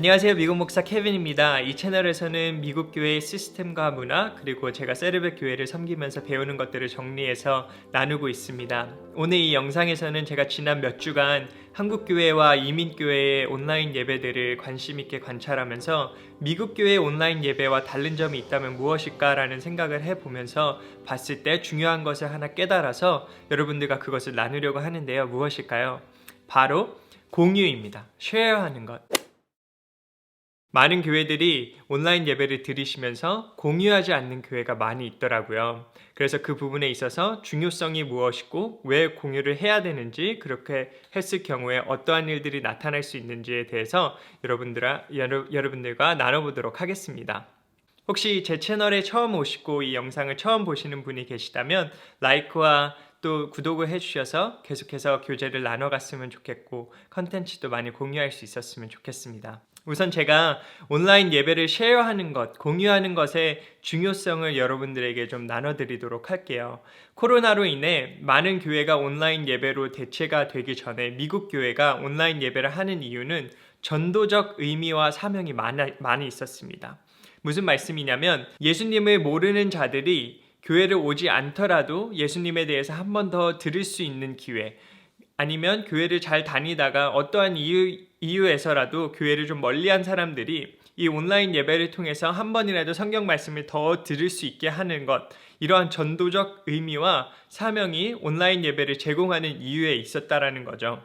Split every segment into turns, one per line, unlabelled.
안녕하세요. 미국 목사 케빈입니다. 이 채널에서는 미국 교회의 시스템과 문화 그리고 제가 세르베 교회를 섬기면서 배우는 것들을 정리해서 나누고 있습니다. 오늘 이 영상에서는 제가 지난 몇 주간 한국 교회와 이민 교회의 온라인 예배들을 관심 있게 관찰하면서 미국 교회의 온라인 예배와 다른 점이 있다면 무엇일까라는 생각을 해 보면서 봤을 때 중요한 것을 하나 깨달아서 여러분들과 그것을 나누려고 하는데요. 무엇일까요? 바로 공유입니다. 쉐어하는 것. 많은 교회들이 온라인 예배를 들으시면서 공유하지 않는 교회가 많이 있더라고요. 그래서 그 부분에 있어서 중요성이 무엇이고 왜 공유를 해야 되는지 그렇게 했을 경우에 어떠한 일들이 나타날 수 있는지에 대해서 여러분들 여러분들과 나눠보도록 하겠습니다. 혹시 제 채널에 처음 오시고 이 영상을 처음 보시는 분이 계시다면 라이크와 또 구독을 해주셔서 계속해서 교제를 나눠갔으면 좋겠고 컨텐츠도 많이 공유할 수 있었으면 좋겠습니다. 우선 제가 온라인 예배를 쉐어하는 것, 공유하는 것의 중요성을 여러분들에게 좀 나눠드리도록 할게요. 코로나로 인해 많은 교회가 온라인 예배로 대체가 되기 전에 미국 교회가 온라인 예배를 하는 이유는 전도적 의미와 사명이 많아, 많이 있었습니다. 무슨 말씀이냐면 예수님을 모르는 자들이 교회를 오지 않더라도 예수님에 대해서 한 번 더 들을 수 있는 기회, 아니면 교회를 잘 다니다가 어떠한 이유, 이유에서라도 교회를 좀 멀리한 사람들이 이 온라인 예배를 통해서 한 번이라도 성경 말씀을 더 들을 수 있게 하는 것, 이러한 전도적 의미와 사명이 온라인 예배를 제공하는 이유에 있었다라는 거죠.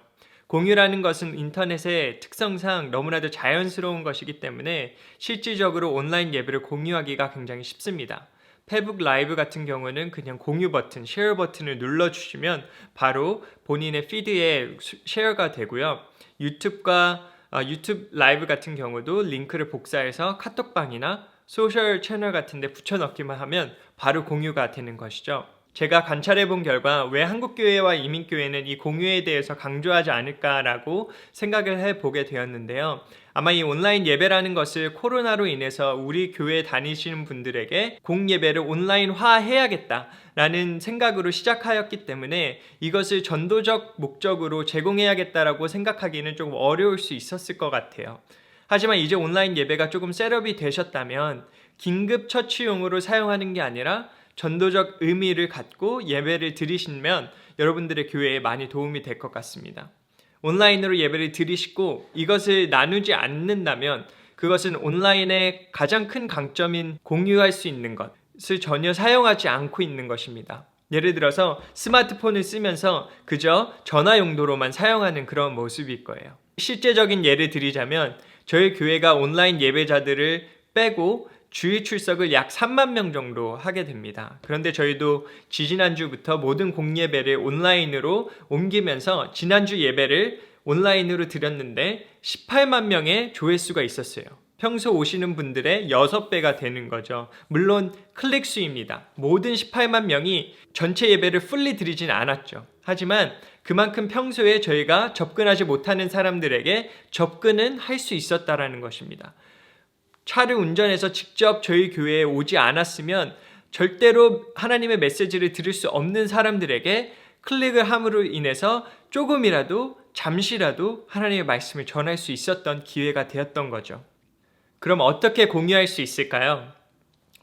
공유라는 것은 인터넷의 특성상 너무나도 자연스러운 것이기 때문에 실질적으로 온라인 예배를 공유하기가 굉장히 쉽습니다. 페북 라이브 같은 경우는 그냥 공유 버튼, 쉐어 버튼을 눌러주시면 바로 본인의 피드에 쉐어가 되고요. 유튜브과 어, 유튜브 라이브 같은 경우도 링크를 복사해서 카톡방이나 소셜 채널 같은 데 붙여넣기만 하면 바로 공유가 되는 것이죠. 제가 관찰해 본 결과 왜 한국교회와 이민교회는 이 공유에 대해서 강조하지 않을까라고 생각을 해 보게 되었는데요. 아마 이 온라인 예배라는 것을 코로나로 인해서 우리 교회 다니시는 분들에게 공예배를 온라인화 해야겠다라는 생각으로 시작하였기 때문에 이것을 전도적 목적으로 제공해야겠다라고 생각하기는 조금 어려울 수 있었을 것 같아요. 하지만 이제 온라인 예배가 조금 셋업이 되셨다면 긴급 처치용으로 사용하는 게 아니라 전도적 의미를 갖고 예배를 드리시면 여러분들의 교회에 많이 도움이 될 것 같습니다. 온라인으로 예배를 드리시고 이것을 나누지 않는다면 그것은 온라인의 가장 큰 강점인 공유할 수 있는 것을 전혀 사용하지 않고 있는 것입니다. 예를 들어서 스마트폰을 쓰면서 그저 전화 용도로만 사용하는 그런 모습일 거예요. 실제적인 예를 드리자면 저희 교회가 온라인 예배자들을 빼고 주일 출석을 약 3만 명 정도 하게 됩니다. 그런데 저희도 지지난주부터 모든 공예배를 온라인으로 옮기면서 지난주 예배를 온라인으로 드렸는데 18만 명의 조회수가 있었어요. 평소 오시는 분들의 6배가 되는 거죠. 물론 클릭 수입니다. 모든 18만 명이 전체 예배를 풀리 드리진 않았죠. 하지만 그만큼 평소에 저희가 접근하지 못하는 사람들에게 접근은 할 수 있었다라는 것입니다. 차를 운전해서 직접 저희 교회에 오지 않았으면 절대로 하나님의 메시지를 들을 수 없는 사람들에게 클릭을 함으로 인해서 조금이라도 잠시라도 하나님의 말씀을 전할 수 있었던 기회가 되었던 거죠. 그럼 어떻게 공유할 수 있을까요?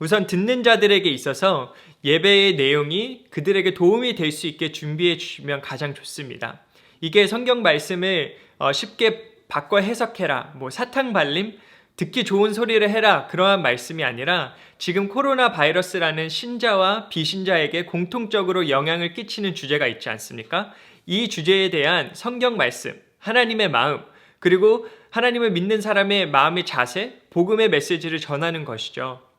우선 듣는 자들에게 있어서 예배의 내용이 그들에게 도움이 될 수 있게 준비해 주시면 가장 좋습니다. 이게 성경 말씀을 어, 쉽게 바꿔 해석해라, 뭐 사탕 발림, 듣기 좋은 소리를 해라 그러한 말씀이 아니라 지금 코로나 바이러스라는 신자와 비신자에게 공통적으로 영향을 끼치는 주제가 있지 않습니까? 이 주제에 대한 성경 말씀, 하나님의 마음, 그리고 하나님을 믿는 사람의 마음의 자세, 복음의 메시지를 전하는 것이죠.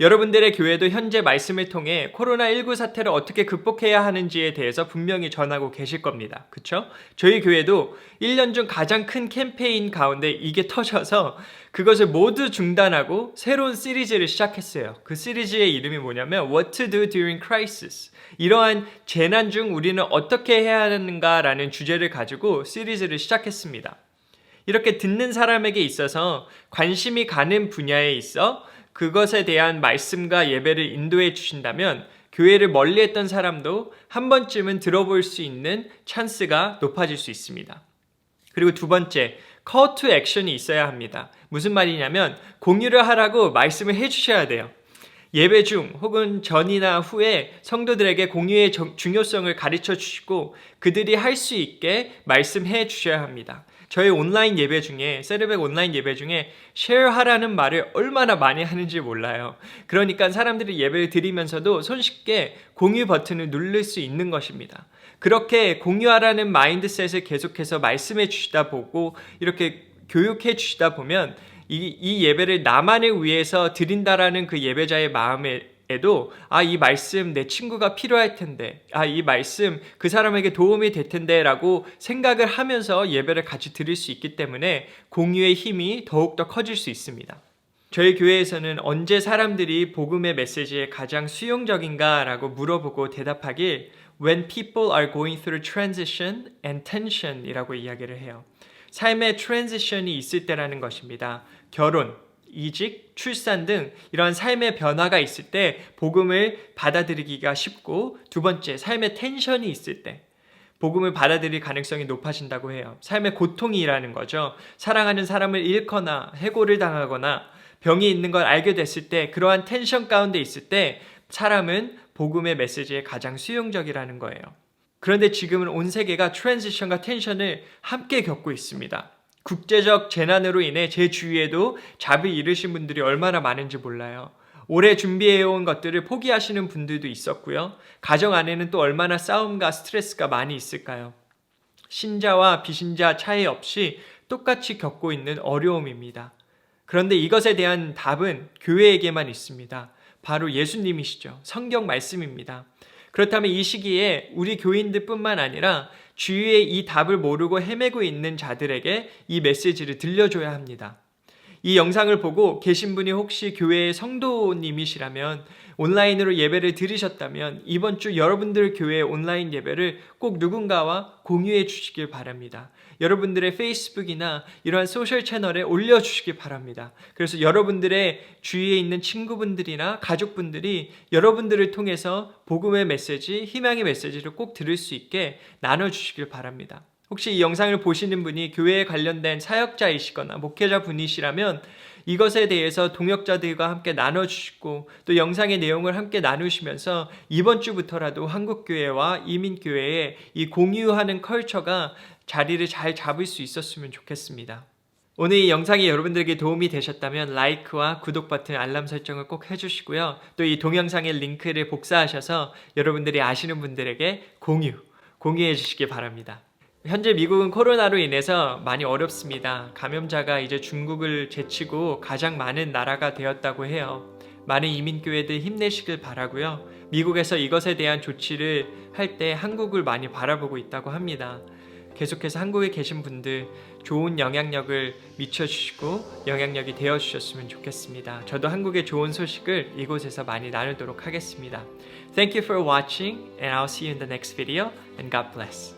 여러분들의 교회도 현재 말씀을 통해 코로나19 사태를 어떻게 극복해야 하는지에 대해서 분명히 전하고 계실 겁니다. 그쵸? 저희 교회도 1년 중 가장 큰 캠페인 가운데 이게 터져서 그것을 모두 중단하고 새로운 시리즈를 시작했어요. 그 시리즈의 이름이 뭐냐면 What to do during crisis. 이러한 재난 중 우리는 어떻게 해야 하는가라는 주제를 가지고 시리즈를 시작했습니다. 이렇게 듣는 사람에게 있어서 관심이 가는 분야에 있어 그것에 대한 말씀과 예배를 인도해 주신다면 교회를 멀리 했던 사람도 한 번쯤은 들어볼 수 있는 찬스가 높아질 수 있습니다. 그리고 두 번째, to action이 있어야 합니다. 무슨 말이냐면 공유를 하라고 말씀을 해 주셔야 돼요. 예배 중 혹은 전이나 후에 성도들에게 공유의 정- 중요성을 가르쳐 주시고 그들이 할 수 있게 말씀해 주셔야 합니다. 저희 온라인 예배 중에 세르백 온라인 예배 중에 쉐어하라는 말을 얼마나 많이 하는지 몰라요. 그러니까 사람들이 예배를 드리면서도 손쉽게 공유 버튼을 누를 수 있는 것입니다. 그렇게 공유하라는 마인드셋을 계속해서 말씀해 주시다 보고 이렇게 교육해 주시다 보면 이, 이 예배를 나만을 위해서 드린다라는 그 예배자의 마음에 도 아, 이 말씀 내 친구가 필요할 텐데, 아, 이 말씀 그 사람에게 도움이 될 텐데 라고 생각을 하면서 예배를 같이 드릴 수 있기 때문에 공유의 힘이 더욱더 커질 수 있습니다. 저희 교회에서는 언제 사람들이 복음의 메시지에 가장 수용적인가 라고 물어보고 대답하길 when people are going through transition and tension 이라고 이야기를 해요. 삶의 트랜지션이 있을 때라는 것입니다. 결혼, 이직, 출산 등 이런 삶의 변화가 있을 때 복음을 받아들이기가 쉽고 두 번째, 삶의 텐션이 있을 때 복음을 받아들일 가능성이 높아진다고 해요. 삶의 고통이라는 거죠. 사랑하는 사람을 잃거나 해고를 당하거나 병이 있는 걸 알게 됐을 때 그러한 텐션 가운데 있을 때 사람은 복음의 메시지에 가장 수용적이라는 거예요. 그런데 지금은 온 세계가 트랜지션과 텐션을 함께 겪고 있습니다. 국제적 재난으로 인해 제 주위에도 잡을 잃으신 분들이 얼마나 많은지 몰라요. 오래 준비해온 것들을 포기하시는 분들도 있었고요. 가정 안에는 또 얼마나 싸움과 스트레스가 많이 있을까요? 신자와 비신자 차이 없이 똑같이 겪고 있는 어려움입니다. 그런데 이것에 대한 답은 교회에게만 있습니다. 바로 예수님이시죠. 성경 말씀입니다. 그렇다면 이 시기에 우리 교인들 뿐만 아니라 주위에 이 답을 모르고 헤매고 있는 자들에게 이 메시지를 들려줘야 합니다. 이 영상을 보고 계신 분이 혹시 교회의 성도님이시라면 온라인으로 예배를 들으셨다면 이번 주 여러분들 교회의 온라인 예배를 꼭 누군가와 공유해 주시길 바랍니다. 여러분들의 페이스북이나 이러한 소셜 채널에 올려 주시기 바랍니다. 그래서 여러분들의 주위에 있는 친구분들이나 가족분들이 여러분들을 통해서 복음의 메시지, 희망의 메시지를 꼭 들을 수 있게 나눠 주시길 바랍니다. 혹시 이 영상을 보시는 분이 교회에 관련된 사역자이시거나 목회자 분이시라면 이것에 대해서 동역자들과 함께 나눠주시고 또 영상의 내용을 함께 나누시면서 이번 주부터라도 한국교회와 이민교회의 이 공유하는 컬처가 자리를 잘 잡을 수 있었으면 좋겠습니다. 오늘 이 영상이 여러분들에게 도움이 되셨다면 라이크와 구독 버튼 알람 설정을 꼭 해주시고요. 또 이 동영상의 링크를 복사하셔서 여러분들이 아시는 분들에게 공유, 공유해 주시기 바랍니다. 현재 미국은 코로나로 인해서 많이 어렵습니다. 감염자가 이제 중국을 제치고 가장 많은 나라가 되었다고 해요. 많은 이민교회들 힘내시길 바라고요. 미국에서 이것에 대한 조치를 할 때 한국을 많이 바라보고 있다고 합니다. 계속해서 한국에 계신 분들 좋은 영향력을 미쳐주시고 영향력이 되어주셨으면 좋겠습니다. 저도 한국의 좋은 소식을 이곳에서 많이 나누도록 하겠습니다. Thank you for watching and I'll see you in the next video and God bless.